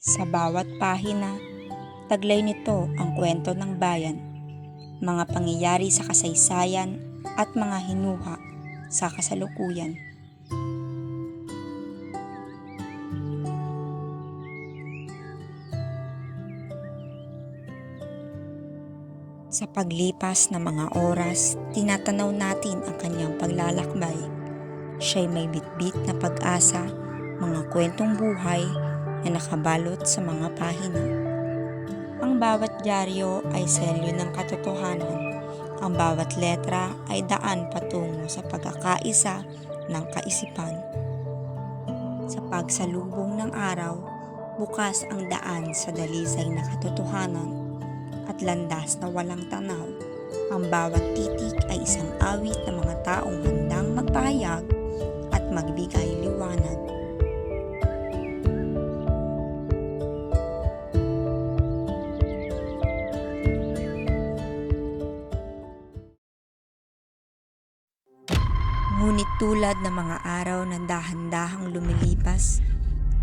Sa bawat pahina, taglay nito ang kwento ng bayan, mga pangyayari sa kasaysayan at mga hinuha sa kasalukuyan. Sa paglipas ng mga oras, tinatanaw natin ang kanyang paglalakbay. Siya'y may bitbit na pag-asa, mga kwentong buhay na nakabalot sa mga pahina. Ang bawat dyaryo ay selyo ng katotohanan. Ang bawat letra ay daan patungo sa pagkakaisa ng kaisipan. Sa pagsalubong ng araw, bukas ang daan sa dalisay na katotohanan at landas na walang tanaw. Ang bawat titik ay isang awit ng mga taong handang magpahayag at magbigay liwanag. Ngunit tulad ng mga araw na dahan-dahang lumilipas,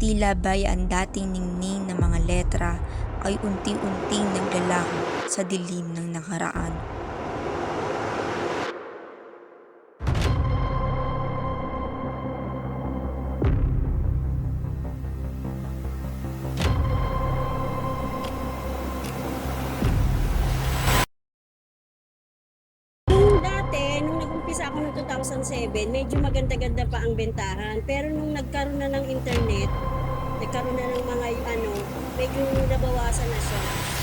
tila ba'y ang dating ningning ng mga letra ay unti-unting naglalaho sa dilim ng nakaraan. Noong 2007, medyo maganda-ganda pa ang bentahan. Pero nung nagkaroon na ng internet, nagkaroon na ng mga ano, medyo nabawasan na siya.